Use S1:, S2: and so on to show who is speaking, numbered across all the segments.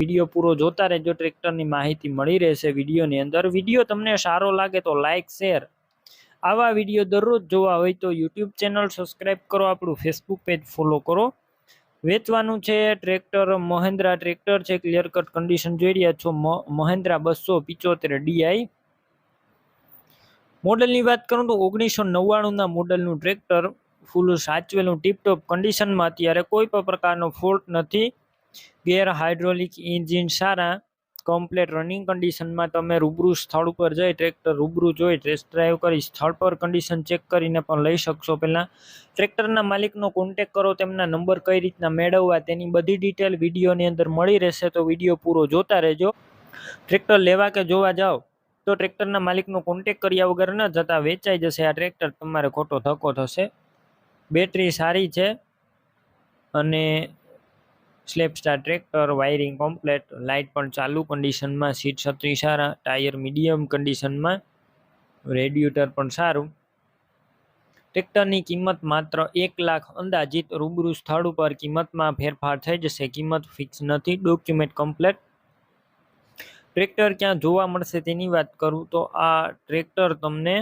S1: Video પૂરો જોતા રહેજો, ટ્રેક્ટરની માહિતી મળી રહેશે વિડીયોની અંદર. વીડિયો તમને સારો લાગે તો લાઇક શેર. આવા વીડિયો દરરોજ જોવા હોય તો યુટ્યુબ ચેનલ સબસ્ક્રાઈબ કરો, આપણું ફેસબુક પેજ ફોલો કરો. વેચવાનું છે ટ્રેક્ટર મહેન્દ્રા ટ્રેક્ટર છે ક્લિયર કટ કન્ડિશન જોઈ રહ્યા છો મહેન્દ્રા બસો પિચોતેર ડીઆઈ મોડલની વાત કરું તો ઓગણીસો નવ્વાણુંના મોડલનું ટ્રેક્ટર ફૂલ સાચવેલું, ટીપટોપ કન્ડિશનમાં અત્યારે કોઈ પણ પ્રકારનો ફોલ્ટ નથી. ગેર હાઇડ્રોલિક એન્જિન સારા, કમ્પ્લેટ રનિંગ કન્ડિશનમાં તમે રૂબરૂ સ્થળ ઉપર જઈ ટ્રેક્ટર રૂબરૂ જોઈ ટેસ્ટ ડ્રાઈવ કરી સ્થળ પર કન્ડિશન ચેક કરીને પણ લઈ શકશો. પહેલાં ટ્રેક્ટરના માલિકનો કોન્ટેક કરો, તેમના નંબર કઈ રીતના મેળવવા તેની બધી ડિટેલ વિડીયોની અંદર મળી રહેશે, તો વીડિયો પૂરો જોતા રહેજો. ટ્રેક્ટર લેવા કે જોવા જાઓ, તો ટ્રેક્ટરના માલિકનો કોન્ટેક કર્યા વગર ન જતાં વેચાઈ જશે. આ ટ્રેક્ટર તમારે ખોટો ધક્કો થશે. બેટરી સારી છે અને slap star tractor, wiring complete, light પણ ચાલુ કન્ડિશનમાં, સીટ છત્રી સારા, ટાયર મીડિયમ કન્ડિશનમાં રેડિએટર પણ સારું. ટ્રેક્ટરની કિંમત માત્ર એક લાખ અંદાજિત રૂબરૂ સ્થળ ઉપર કિંમતમાં ફેરફાર થઈ જશે. કિંમત ફિક્સ નથી, ડોક્યુમેન્ટ કમ્પ્લેટ. ટ્રેક્ટર ક્યાં જોવા મળશે તેની વાત કરું તો આ ટ્રેક્ટર તમને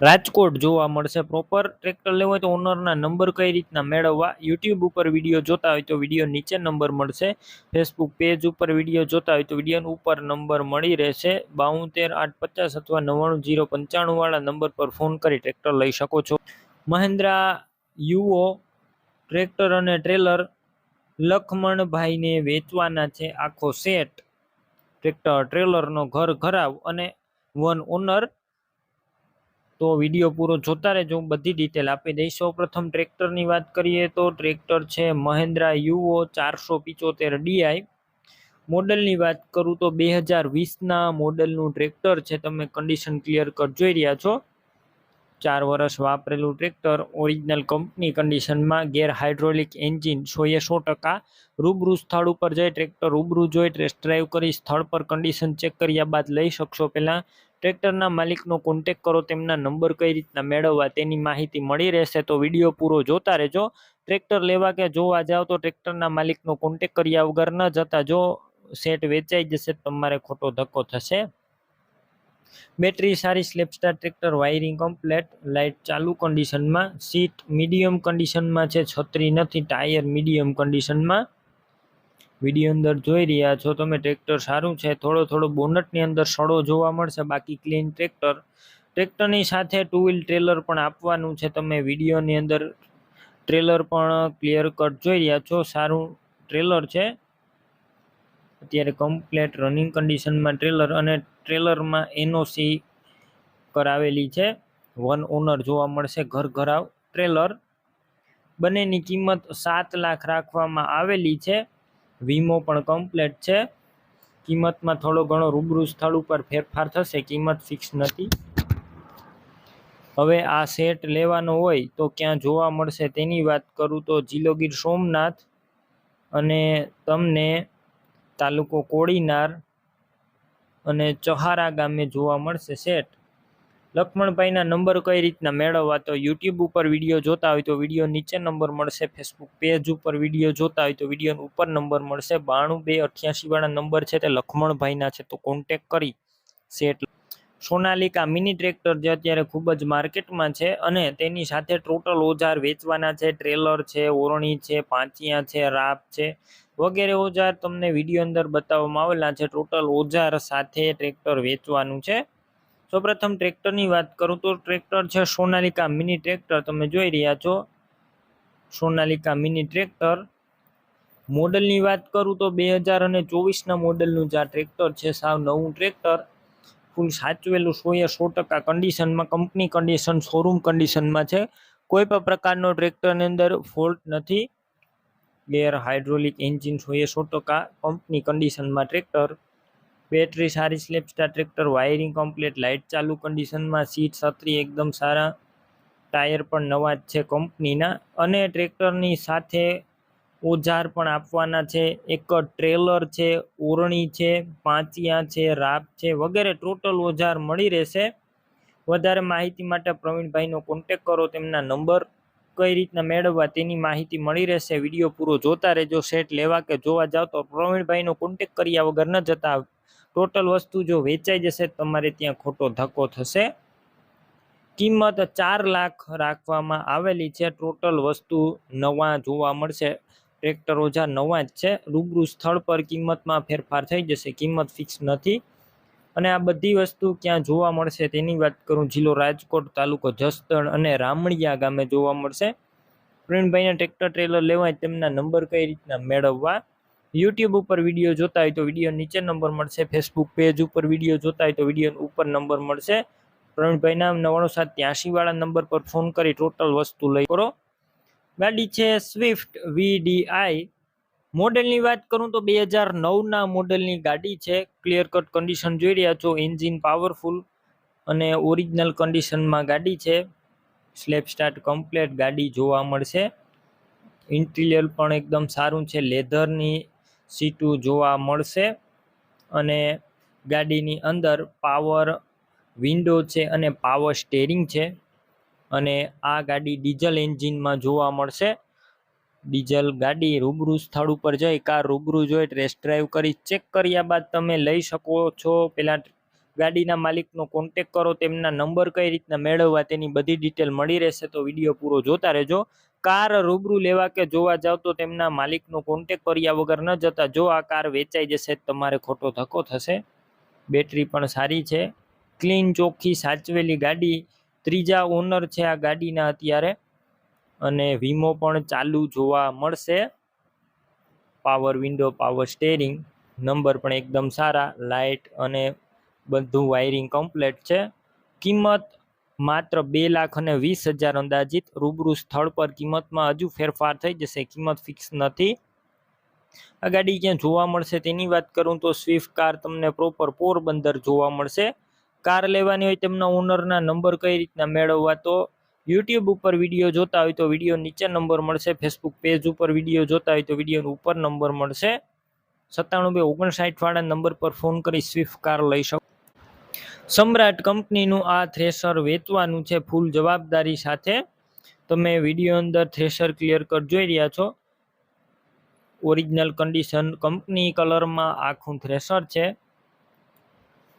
S1: રાજકોટ જોવા મળશે. પ્રોપર ટ્રેક્ટર લેવું હોય તો ઓનરના નંબર કઈ રીતના મેળવવા? યુટ્યુબ ઉપર વીડિયો જોતા હોય તો વીડિયો નીચે નંબર મળશે. ફેસબુક પેજ ઉપર વીડિયો જોતા હોય તો વીડિયો ઉપર નંબર મળી રહેશે. બાઉતેર આઠ, પચાસ અથવા નવ્વાણું, જીરો પંચાણુંવાળા નંબર પર ફોન કરી ટ્રેક્ટર લઈ શકો છો. મહિન્દ્રા યુઓ ટ્રેક્ટર અને ટ્રેલર લખમણભાઈને વેચવાના છે આખો સેટ ટ્રેક્ટર ટ્રેલરનો ઘર ઘરાવ અને વન ઓનર તો વીડિયો પૂરો જોતા રહેજો. હું બધી ડિટેલ આપી દઈશ. સૌ પ્રથમ ટ્રેક્ટરની વાત કરીએ તો ટ્રેક્ટર છે મહેન્દ્રા યુઓ ચારસો પિચોતેર ડીઆઈ મોડલની વાત કરું તો બે હજાર વીસના મોડલનું ટ્રેક્ટર છે. તમે કન્ડિશન ક્લિયર કટ જોઈ રહ્યા છો. ચાર વર્ષ વાપરેલું ટ્રેક્ટર. ઓરિજિનલ કંપની કન્ડિશનમાં ગેર હાઇડ્રોલિક એન્જિન સોએ સો ટકા. રૂબરૂ સ્થળ ઉપર જઈ ટ્રેક્ટર રૂબરૂ જોઈ ટેસ્ટ ડ્રાઈવ કરી સ્થળ પર કન્ડિશન ચેક કર્યા બાદ લઈ શકશો પહેલાં. ટ્રેક્ટરના માલિકનો કોન્ટેક કરો, તેમના નંબર કઈ રીતના મેળવવા તેની માહિતી મળી રહેશે તો વીડિયો પૂરો જોતા રહેજો. ટ્રેક્ટર લેવા કે જોવા જાઓ તો ટ્રેક્ટરના માલિકનો કોન્ટેક કર્યા વગર ન જતા જો સેટ વેચાઈ જશે તમારે ખોટો ધક્કો થશે. બેટરી સારી self start tractor wiring complete light ચાલુ કન્ડિશનમાં સીટ મીડિયમ કન્ડિશનમાં છે, છત્રી નથી ટાયર મીડિયમ કન્ડિશનમાં વીડિયો અંદર જોઈ રહ્યા છો. તમે ટ્રેક્ટર સારું છે. થોડો થોડો બોનટની અંદર સડો જોવા મળશે. બાકી ક્લીન ટ્રેક્ટર. ટ્રેક્ટરની સાથે ટુ વ્હીલ ટ્રેલર પણ આપવાનું છે. તમે વિડીયોની અંદર ટ્રેલર પણ ક્લિયર કટ જોઈ રહ્યા છો. સારું ટ્રેલર છે. અત્યારે કમ્પ્લેટ રનિંગ કન્ડિશનમાં ટ્રેલર અને ટ્રેલરમાં એનઓસી કરાવેલી છે. વન ઓનર જોવા મળશે. ઘર ઘરાવ ટ્રેલર બંનેની કિંમત સાત લાખ રાખવામાં આવેલી છે. વીમો પણ કમ્પ્લેટ છે. કિંમતમાં થોડો ઘણો રૂબરૂ સ્થળ ઉપર ફેરફાર થશે, કિંમત ફિક્સ નથી. હવે આ સેટ લેવાનો હોય તો ક્યાં જોવા મળશે તેની વાત કરું તો જીલોગીર સોમનાથ અને તમને તાલુકો કોળીનાર અને ચહારા ગામે જોવા મળશે સેટ લક્ષ્મણભાઈના નંબર કઈ રીતના મેળવવા? તો યુટ્યુબ ઉપર વીડિયો જોતા હોય તો વીડિયો નીચે નંબર મળશે. ફેસબુક પેજ ઉપર વીડિયો જોતા હોય તો વીડિયો ઉપર નંબર મળશે. બાણું બે અઠ્યાસી વાળા નંબર છે તે લક્ષ્મણભાઈના છે. તો કોન્ટેક કરી. સેટ સોનાલિકા મિની ટ્રેક્ટર જે અત્યારે ખૂબ જ માર્કેટમાં છે અને તેની સાથે ટોટલ ઓજાર વેચવાના છે. ટ્રેલર છે, ઓરણી છે, પાંચિયા છે, રાપ છે વગેરે ઓજાર તમને વીડિયો અંદર બતાવવામાં આવેલા છે. ટોટલ ઓજાર સાથે ટ્રેક્ટર વેચવાનું છે. સૌપ્રથમ ટ્રેક્ટરની વાત કરું તો ટ્રેક્ટર છે સોનાલિકા મિની ટ્રેક્ટર. તમે જોઈ રહ્યા છો સોનાલિકા મિની ટ્રેક્ટર. મોડલની વાત કરું તો બે હજાર અને ચોવીસના મોડલનું જે આ ટ્રેક્ટર છે, સાવ નવું ટ્રેક્ટર. ફૂલ સાચવેલું સોએ સો ટકા કન્ડિશનમાં કંપની કન્ડિશન શોરૂમ કન્ડિશનમાં છે. કોઈ પણ પ્રકારનો ટ્રેક્ટરની અંદર ફોલ્ટ નથી. ગેર હાઇડ્રોલિક એન્જિન સોએ સો ટકા કંપની કન્ડિશનમાં ટ્રેક્ટર. બેટરી સારી self start tractor, wiring complete, light ચાલુ કન્ડિશનમાં, સીટ છત્રી એકદમ સારા, ટાયર પણ નવા જ છે કંપનીના. અને ટ્રેક્ટરની સાથે ઓજાર પણ આપવાના છે. એક ટ્રેલર છે, ઓરણી છે, પાંચિયા છે રાપ છે, વગેરે ટોટલ ઓજાર મળી રહેશે. વધારે માહિતી માટે પ્રવીણભાઈનો કોન્ટેક કરો, તેમના નંબર કઈ રીતના મેળવવા તેની માહિતી મળી રહેશે. વીડિયો પૂરો જોતા રહેજો સેટ લેવા કે જોવા જાવ તો પ્રવીણભાઈનો કોન્ટેક કર્યા વગર ન જતા ટોટલ વસ્તુ જો વેચાઈ જશે, તમારે ત્યાં ખોટો ધક્કો થશે. કિંમત ચાર લાખ રાખવામાં આવેલી છે. ટોટલ વસ્તુ નવા જોવા મળશે. ટ્રેક્ટર ઓજા નવા જ છે. રૂબરૂ સ્થળ પર કિંમતમાં ફેરફાર થઈ જશે. કિંમત ફિક્સ નથી. અને આ બધી વસ્તુ ક્યાં જોવા મળશે તેની વાત કરું. જિલ્લો રાજકોટ, તાલુકો જસદણ અને રામણિયા ગામે જોવા મળશે. પ્રવીણભાઈને ટ્રેક્ટર ટ્રેલર લેવાય તેમના નંબર કઈ રીતના મેળવવા? યુટ્યુબ ઉપર વીડિયો જોતા હોય તો વીડિયો નીચે નંબર મળશે ફેસબુક પેજ ઉપર વીડિયો જોતા હોય તો વીડિયો ઉપર નંબર મળશે. પ્રવીણભાઈના નવાણું સાત ત્યાંશી વાળા નંબર પર ફોન કરી ટોટલ વસ્તુ લઈ કરો ગાડી છે સ્વિફ્ટ વીડીઆઈ મોડેલની વાત કરું તો બે હજાર નવના મોડેલની ગાડી છે. ક્લિયર કટ કન્ડિશન જોઈ રહ્યા છો. એન્જિન પાવરફુલ અને ઓરિજિનલ કન્ડિશનમાં ગાડી છે. સ્લેપ સ્ટાર્ટ કમ્પ્લેટ ગાડી જોવા મળશે. ઇન્ટિરિયર પણ એકદમ સારું છે. લેધરની સીટું જોવા મળશે. અને ગાડીની અંદર પાવર વિન્ડો છે અને પાવર સ્ટેરિંગ છે. અને આ ગાડી ડીઝલ એન્જિનમાં જોવા મળશે. ડીઝલ ગાડી રૂબરૂ સ્થળ ઉપર જઈ કાર રૂબરૂ જોઈ ટેસ્ટ ડ્રાઈવ કરી ચેક કર્યા બાદ તમે લઈ શકો છો. પહેલાં ગાડીના માલિકનો કોન્ટેક કરો, તેમના નંબર કઈ રીતના મેળવવા તેની બધી ડિટેલ મળી રહેશે, તો વીડિયો પૂરો જોતા રહેજો. કાર રૂબરૂ લેવા કે જોવા જાવ તો તેમના માલિકનો કોન્ટેક કર્યા વગર ન જતા જો આ કાર વેચાઈ જશે તમારે ખોટો ધક્કો થશે. બેટરી પણ સારી છે. ક્લીન ચોખ્ખી, સાચવેલી ગાડી. ત્રીજા ઓનર છે આ ગાડીના અત્યારે. અને વીમો પણ ચાલુ જોવા મળશે. Power window power steering number પણ એકદમ સારા. લાઇટ અને બધું વાયરિંગ કમ્પ્લેટ છે. કિંમત માત્ર બે લાખ અને વીસ હજાર અંદાજિત રૂબરૂ સ્થળ પર કિંમતમાં હજુ ફેરફાર થઈ જશે. કિંમત ફિક્સ નથી. આ ગાડી ક્યાં જોવા મળશે તેની વાત કરું તો સ્વિફ્ટ કાર તમને પ્રોપર પોરબંદર જોવા મળશે. કાર લેવાની હોય તેમના ઓનરના નંબર કઈ રીતના મેળવવા તો યુટ્યુબ ઉપર વીડિયો જોતા હોય તો વીડિયો નીચે નંબર મળશે. ફેસબુક પેજ ઉપર વીડિયો જોતા હોય તો વીડિયો ઉપર નંબર મળશે. સત્તાણું બે ઓગણસાઠવાળા નંબર પર ફોન કરી સ્વિફ્ટ કાર લઈ શકો. સમ્રાટ કંપનીનું આ થ્રેશર વેચવાનું છે ફૂલ જવાબદારી સાથે. તમે વીડિયો અંદર થ્રેશર ક્લિયર કટ જોઈ રહ્યા છો. ઓરિજિનલ કન્ડિશન કંપની કલરમાં આખું થ્રેશર છે.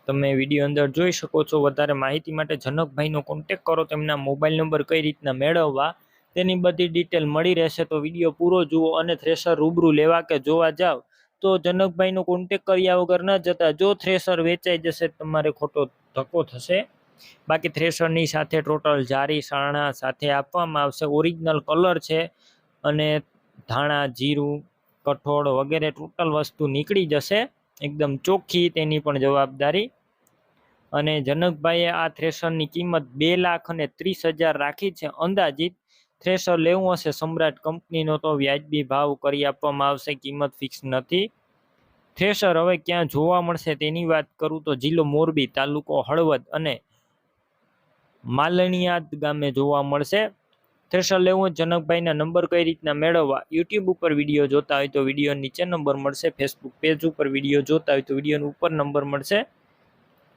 S1: તમે વીડિયો અંદર જોઈ શકો છો. વધારે માહિતી માટે જનકભાઈનો કોન્ટેક કરો. તેમના મોબાઈલ નંબર કઈ રીતના મેળવવા તેની બધી ડિટેલ મળી રહેશે. તો વીડિયો પૂરો જુઓ અને થ્રેશર રૂબરૂ લેવા કે જોવા જાવ તો જનકભાઈનો કોન્ટેક કર્યા વગર ન જતા જો થ્રેશર વેચાઈ જશે તમારે ખોટો ધક્કો થશે. બાકી થ્રેશરની સાથે ટોટલ જારી સાણા સાથે આપવામાં આવશે. ઓરિજિનલ કલર છે અને ધાણા, જીરું, કઠોળ વગેરે ટોટલ વસ્તુ નીકળી જશે. એકદમ ચોખ્ખી તેની પણ જવાબદારી. અને જનકભાઈએ આ થ્રેશરની કિંમત બે લાખ અને ત્રીસ હજાર રાખી છે. અંદાજિત થ્રેશર લેવું હશે. સમ્રાટ કંપનીનો તો વ્યાજબી ભાવ કરી આપવામાં આવશે. કિંમત ફિક્સ નથી. થ્રેશર હવે ક્યાં જોવા મળશે તેની વાત કરું તો જિલ્લો મોરબી તાલુકો હળવદ અને માલણિયાદ ગામે જોવા મળશે. થ્રેશર લેવું જનકભાઈના નંબર કઈ રીતના મેળવવા યુટ્યુબ ઉપર વીડિયો જોતા હોય તો વીડિયો નીચે નંબર મળશે. ફેસબુક પેજ ઉપર વીડિયો જોતા હોય તો વીડિયો ઉપર નંબર મળશે.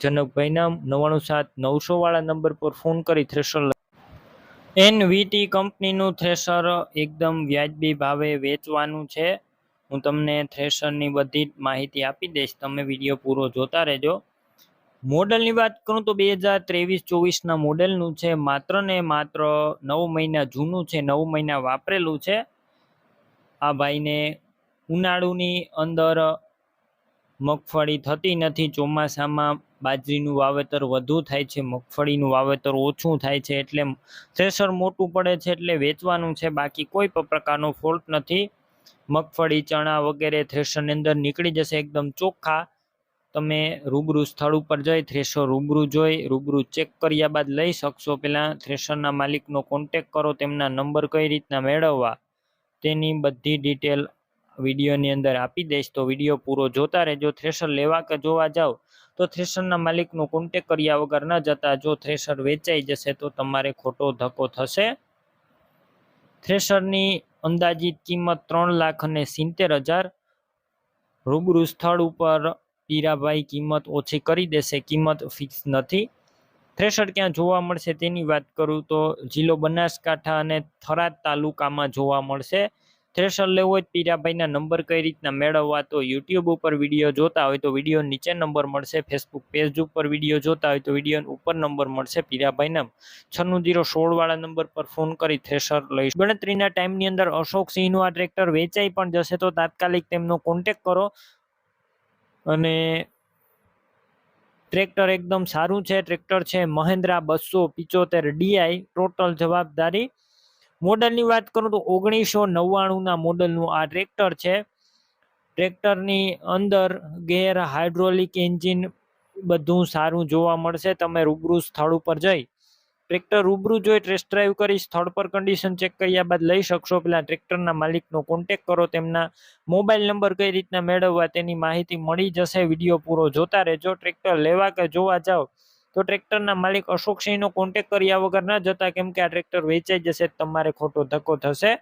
S1: જનકભાઈના નવ્વાણું સાત નવસો વાળા નંબર પર ફોન કરી થ્રેશર એનવીટી કંપનીનું થ્રેશર એકદમ વ્યાજબી ભાવે વેચવાનું છે. હું તમને થ્રેશરની બધી માહિતી આપી દઈશ. તમે વીડિયો પૂરો જોતા રહેજો. મોડલની વાત કરું તો બે હજાર ત્રેવીસ ચોવીસના મોડેલનું છે. માત્ર ને માત્ર નવ મહિના જૂનું છે. નવ મહિના વાપરેલું છે. આ ભાઈને ઉનાળુની અંદર મગફળી થતી નથી. ચોમાસામાં બાજરીનું વાવેતર વધુ થાય છે. મગફળીનું વાવેતર ઓછું થાય છે. એટલે થ્રેશર મોટું પડે છે. એટલે વેચવાનું છે. બાકી કોઈ પણ પ્રકારનો ફોલ્ટ નથી. મગફળી, ચણા વગેરે થ્રેશરની અંદર નીકળી જશે એકદમ ચોખ્ખા. તમે રૂબરૂ સ્થળ ઉપર જઈ થ્રેશર રૂબરૂ જોઈ, રૂબરૂ ચેક કર્યા બાદ લઈ શકશો. પહેલાં થ્રેશરના માલિકનો કોન્ટેક કરો, તેમના નંબર કઈ રીતના મેળવવા, તેની બધી ડિટેલ વિડીયોની અંદર આપી દઈશ. તો વીડિયો પૂરો જોતા રહેજો. થ્રેશર લેવા કે જોવા જાઓ, તો થ્રેશરના માલિકનો કોન્ટેક કર્યા વગર ન જતા. જો થ્રેશર વેચાઈ જશે, તો તમારે ખોટો ધક્કો થશે. થ્રેશરની અંદાજિત કિંમત ત્રણ લાખ અને સિત્તેર હજાર. રૂબરૂ સ્થળ ઉપર પીરાભાઈ કિંમત ઓછી કરી દેશે, કિંમત ફિક્સ નથી. થ્રેશર ક્યાં જોવા મળશે તેની વાત કરું તો જિલ્લો બનાસકાંઠા અને થરાદ તાલુકામાં જોવા મળશે. થ્રેશર લેવું હોય પીરાભાઈના નંબર કઈ રીતના મેળવવા તો યુટ્યુબ ઉપર વીડિયો જોતા હોય તો વીડિયો નીચે નંબર મળશે. ફેસબુક પેજ ઉપર વીડિયો જોતા હોય તો વીડિયો ઉપર નંબર મળશે. પીરાભાઈના છન્નું જીરો સોળ વાળા નંબર પર ફોન કરી થ્રેશર લઈશ. ગણતરીના ટાઈમની અંદર અશોક સિંહનું આ ટ્રેક્ટર વેચાઈ પણ જશે તો તાત્કાલિક તેમનો કોન્ટેક કરો. અને ટ્રેક્ટર એકદમ સારું છે. ટ્રેક્ટર છે મહેન્દ્રા બસો પિચોતેર ડીઆઈ ટોટલ જવાબદારી મોડલની વાત કરું તો ઓગણીસો નવ્વાણુંના મોડલનું આ ટ્રેક્ટર છે. ટ્રેક્ટરની અંદર ગેર હાઇડ્રોલિક એન્જિન બધું સારું જોવા મળશે. તમે રૂબરૂ સ્થળ ઉપર જઈ ટ્રેક્ટર રૂબરૂ જોઈ ટેસ્ટ ડ્રાઈવ કરી સ્થળ પર કન્ડિશન ચેક કર્યા બાદ લઈ શકશો. પેલા ટ્રેક્ટરના માલિકનો કોન્ટેક કરો, તેમના મોબાઈલ નંબર કઈ રીતના મેળવવા તેની માહિતી મળી જશે. વીડિયો પૂરો જોતા રહેજો. ટ્રેક્ટર લેવા કે જોવા જાઓ તો ટ્રેક્ટરના માલિક અશોકસિંહનો કોન્ટેક કર્યા વગર ન જતા કેમ કે આ ટ્રેક્ટર વેચાઈ જશે, તમારે ખોટો ધક્કો થશે.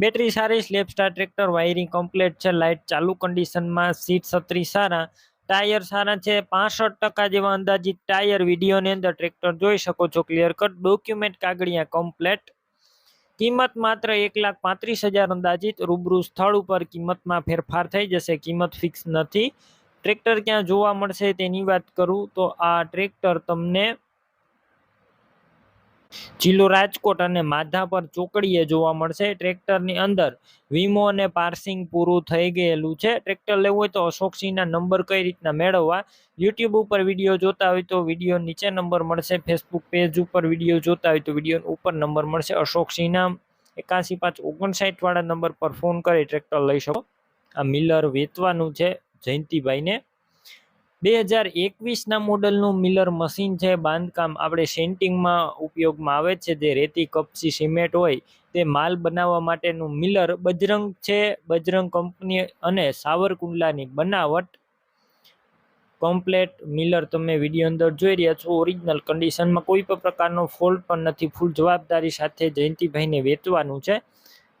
S1: બેટરી સારી self start tractor wiring complete છે લાઇટ ચાલુ કન્ડિશનમાં સીટ છત્રી સારા ટાયર સારા છે, પાસઠ ટકા જેવા અંદાજિત ટાયર વિડીયોની અંદર ટ્રેક્ટર જોઈ શકો છો ક્લિયર કટ ડોક્યુમેન્ટ કાગળિયા કમ્પ્લેટ કિંમત માત્ર એક લાખ પાંત્રીસ હજાર અંદાજિત, રૂબરૂ સ્થળ ઉપર કિંમતમાં ફેરફાર થઈ જશે, કિંમત ફિક્સ નથી. ટ્રેક્ટર ક્યાં જોવા મળશે તેની વાત કરું તો આ ટ્રેક્ટર તમને જિલ્લો રાજકોટ અને માધાપર ચોકડીએ જોવા મળશે. ટ્રેક્ટરની અંદર વીમો અને પાર્સિંગ પૂરું થઈ ગયેલું છે. ટ્રેક્ટર લેવું હોય તો અશોકસિંહના નંબર કઈ રીતના મેળવવા? યુટ્યુબ ઉપર વીડિયો જોતા હોય તો વીડિયો નીચે નંબર મળશે. ફેસબુક પેજ ઉપર વીડિયો જોતા હોય તો વીડિયો ઉપર નંબર મળશે. અશોકસિંહના એકાસી પાંચ ઓગણસાઠ વાળા નંબર પર ફોન કરી ટ્રેક્ટર લઈ શકો. આ મિલર વેચવાનું છે. જયંતિભાઈને. બે હજાર એકવીસના મોડલનું મિલર મશીન છે. બાંધકામ આપણે સેન્ટિંગમાં ઉપયોગમાં આવે છે. જે રેતી કપસી સિમેન્ટ હોય તે માલ બનાવવા માટેનું મિલર બજરંગ છે. બજરંગ કંપની અને સાવરકુંડલાની બનાવટ કમ્પ્લેટ મિલર તમે વીડિયો અંદર જોઈ રહ્યા છો. ઓરિજિનલ કન્ડિશનમાં કોઈ પણ પ્રકારનો ફોલ્ટ પણ નથી. ફૂલ જવાબદારી સાથે જયંતિભાઈને વેચવાનું છે.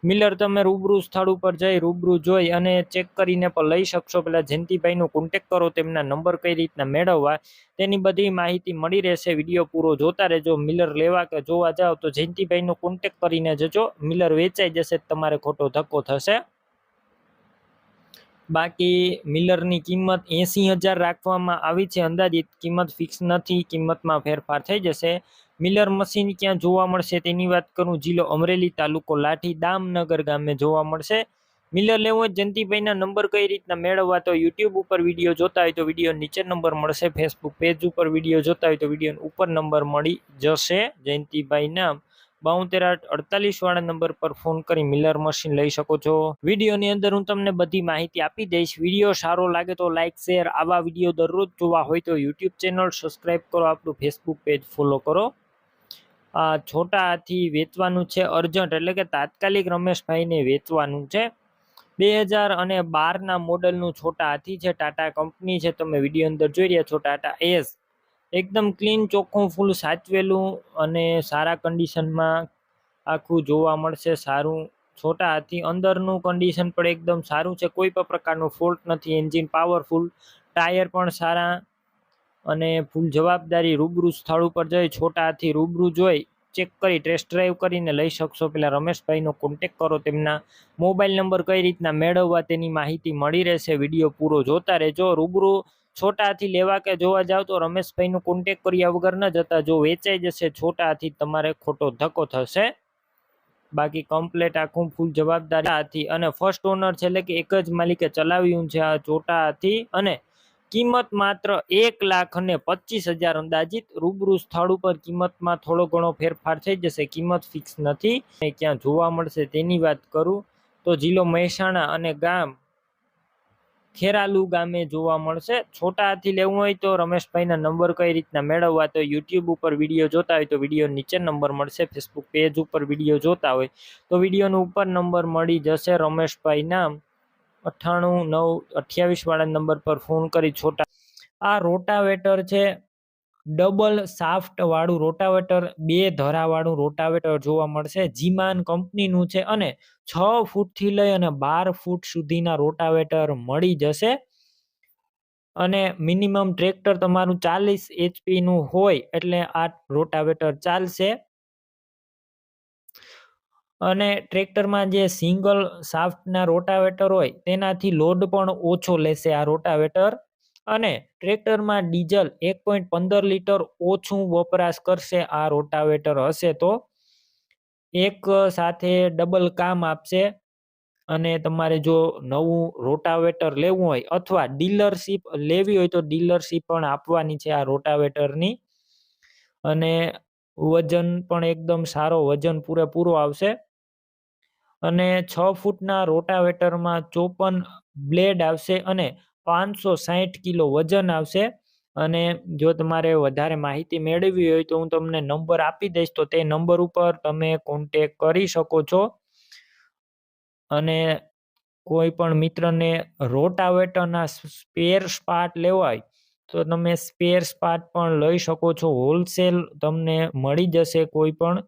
S1: મિલર તમે રૂબરૂ સ્થળ ઉપર જઈ રૂબરૂ જોઈ અને ચેક કરીને પણ લઈ શકશો. પહેલાં જયંતિભાઈનો કોન્ટેક કરો, તેમના નંબર કઈ રીતના મેળવવા, તેની બધી માહિતી મળી રહેશે. વીડિયો પૂરો જોતા રહેજો, મિલર લેવા કે જોવા જાઓ તો જયંતિભાઈનો કોન્ટેક કરીને જજો. મિલર વેચાઈ જશે, તમારે ખોટો ધક્કો થશે. બાકી મિલરની કિંમત એંસી હજાર રાખવામાં આવી છે. અંદાજિત કિંમત ફિક્સ નથી, કિંમતમાં ફેરફાર થઈ જશે. મિલર મશીન ક્યાં જોવા મળશે તેની વાત કરું. જિલ્લો અમરેલી તાલુકો લાઠી દામનગર ગામે જોવા મળશે. મિલર લેવો હોય જયંતિભાઈના નંબર કઈ રીતના મેળવવા તો યુટ્યુબ ઉપર વીડિયો જોતા હોય તો વીડિયો નીચે નંબર મળશે. ફેસબુક પેજ ઉપર વીડિયો જોતા હોય તો વીડિયો ઉપર નંબર મળી જશે. જયંતિભાઈના બાઉતેર આઠ અડતાલીસ વાળા નંબર પર ફોન કરી મિલર મશીન લઈ શકો છો. વિડીયોની અંદર હું તમને બધી માહિતી આપી દઈશ. વીડિયો સારો લાગે તો લાઇક શેર આવા વીડિયો દરરોજ જોવા હોય તો યુટ્યુબ ચેનલ સબસ્ક્રાઈબ કરો. આપણું ફેસબુક પેજ ફોલો કરો. છોટા હાથી વેચવાનું છે અર્જન્ટ, એટલે કે તાત્કાલિક રમેશભાઈને વેચવાનું છે. બે હજાર અને બારના મોડલનું છોટા હાથી છે, ટાટા કંપની છે. તમે વીડિયો અંદર જોઈ રહ્યા છો, ટાટા એસ. એકદમ ક્લીન, ચોખ્ખું, ફૂલ સાચવેલું અને સારા કન્ડિશનમાં આખું જોવા મળશે, સારું. છોટા હાથી અંદરનું કન્ડિશન પણ એકદમ સારું છે. કોઈ પણ પ્રકારનો ફોલ્ટ નથી, એન્જિન પાવરફુલ, ટાયર પણ સારા. અને ફૂલ જવાબદારી રૂબરૂ સ્થળ ઉપર જઈ છોટા હાથી રૂબરૂ જોઈ ચેક કરી ટેસ્ટ ડ્રાઈવ કરીને લઈ શકશો. પેલા રમેશભાઈનો કોન્ટેક કરો, તેમના મોબાઈલ નંબર કઈ રીતના મેળવવા તેની માહિતી મળી રહેશે વીડિયો પૂરો જોતા રહેજો. રૂબરૂ છોટાથી લેવા કે જોવા જાવ તો રમેશભાઈનો કોન્ટેક કર્યા વગર ન જતા. જો વેચાઈ જશે છોટાથી તમારે ખોટો ધક્કો થશે. બાકી કમ્પ્લેટ આખું ફૂલ જવાબદારી હાથી અને ફર્સ્ટ ઓનર છે એટલે કે એક જ માલિકે ચલાવ્યું છે આ છોટાથી અને કિંમત માત્ર એક લાખ અને પચીસ હજાર અંદાજિત. રૂબરૂ સ્થળ ઉપર કિંમતમાં થોડો ઘણો ફેરફાર થઈ જશે. કિંમત ફિક્સ નથી. ક્યાં જોવા મળશે તેની વાત કરું તો જિલ્લો મહેસાણા અને ગામ ખેરાલુ ગામે જોવા મળશે. છોટાથી લેવું હોય તો રમેશભાઈના નંબર કઈ રીતના મેળવવા તો યુટ્યુબ ઉપર વીડિયો જોતા હોય તો વીડિયો નીચે નંબર મળશે. ફેસબુક પેજ ઉપર વીડિયો જોતા હોય તો વિડીયોનો ઉપર નંબર મળી જશે રમેશભાઈના. અઠ્ઠાણું નવ અઠ્યાવીસ વાળા નંબર પર ફોન કરી છોટા. આ રોટાવેટર છે ડબલ સાફ્ટ વાળું રોટાવેટર બે ધરાવાળું રોટાવેટર જોવા મળશે. જીમાન કંપનીનું છે અને છ ફૂટથી લઈ અને બાર ફૂટ સુધીના રોટાવેટર મળી જશે. અને મિનિમમ ટ્રેક્ટર તમારું ચાલીસ એચપીનું હોય એટલે આ રોટાવેટર ચાલશે. અને ટ્રેક્ટરમાં જે સિંગલ સાફ્ટના રોટાવેટર હોય, તેનાથી લોડ પણ ઓછો લેશે આ રોટાવેટર. અને ટ્રેક્ટરમાં ડીઝલ એક પોઈન્ટ પંદર લીટર ઓછું વપરાશ કરશે આ રોટાવેટર હશે તો. એક સાથે ડબલ કામ આપશે અને તમારે જો નવું રોટાવેટર લેવું હોય અથવા ડીલરશીપ લેવી હોય તો ડીલરશીપ પણ આપવાની છે આ રોટાવેટરની. અને વજન પણ એકદમ સારો વજન પૂરેપૂરો આવશે. અને છ ફૂટના રોટાવેટરમાં ચોપન બ્લેડ આવશે અને પાંચસો સાહીઠ કિલો વજન આવશે. અને જો તમારે વધારે માહિતી મેળવવી હોય તો હું તમને નંબર આપી દઈશ, તો તે નંબર ઉપર તમે કોન્ટેક કરી શકો છો. અને કોઈ પણ મિત્રને રોટાવેટરના સ્પેર સ્પાર્ટ લેવાય, તો તમે સ્પેર સ્પાર્ટ પણ લઈ શકો છો. હોલસેલ તમને મળી જશે કોઈ પણ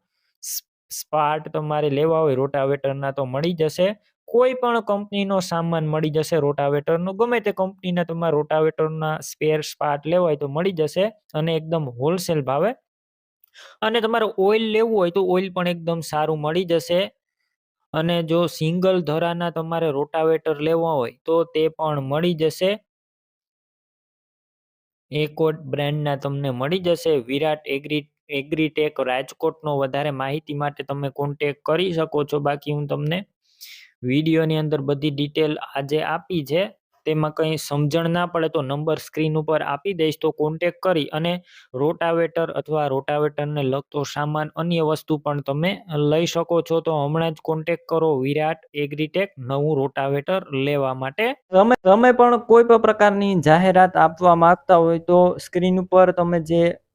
S1: સ્પાર્ટ તમારે લેવા હોય, રોટાવેટરના તો મળી જશે. કોઈ પણ કંપનીનો સામાન મળી જશે રોટાવેટરનો. ગમે તે કંપનીના તમારા રોટાવેટરના સ્પેર પાર્ટ લેવા હોય તો મળી જશે અને એકદમ હોલસેલ ભાવે. અને તમારે ઓઇલ લેવું હોય તો ઓઇલ પણ એકદમ સારું મળી જશે. અને જો સિંગલ ધરાના તમારે રોટાવેટર લેવા હોય તો તે પણ મળી જશે. એકોટ બ્રાન્ડના તમને મળી જશે. વિરાટ એગ્રી એગ્રીટેક રાજકોટનો વધારે માહિતી માટે તમે કોન્ટેક કરી શકો છો. બાકી હું તમને વિડીયોની અંદર બધી ડિટેલ આજે આપી છે. તેમાં કંઈ સમજણ ના પડે તો નંબર સ્ક્રીન ઉપર આપી દઈશ તો કોન્ટેક કરી અને રોટાવેટર અથવા રોટાવેટરને લગતો સામાન અન્ય વસ્તુ પણ તમે લઈ શકો છો. તો હમણાં જ કોન્ટેક કરો વિરાટ એગ્રીટેક નવું રોટાવેટર લેવા માટે. તમે પણ કોઈ પણ પ્રકારની જાહેરાત આપવા માંગતા હોય તો સ્ક્રીન ઉપર તમે જે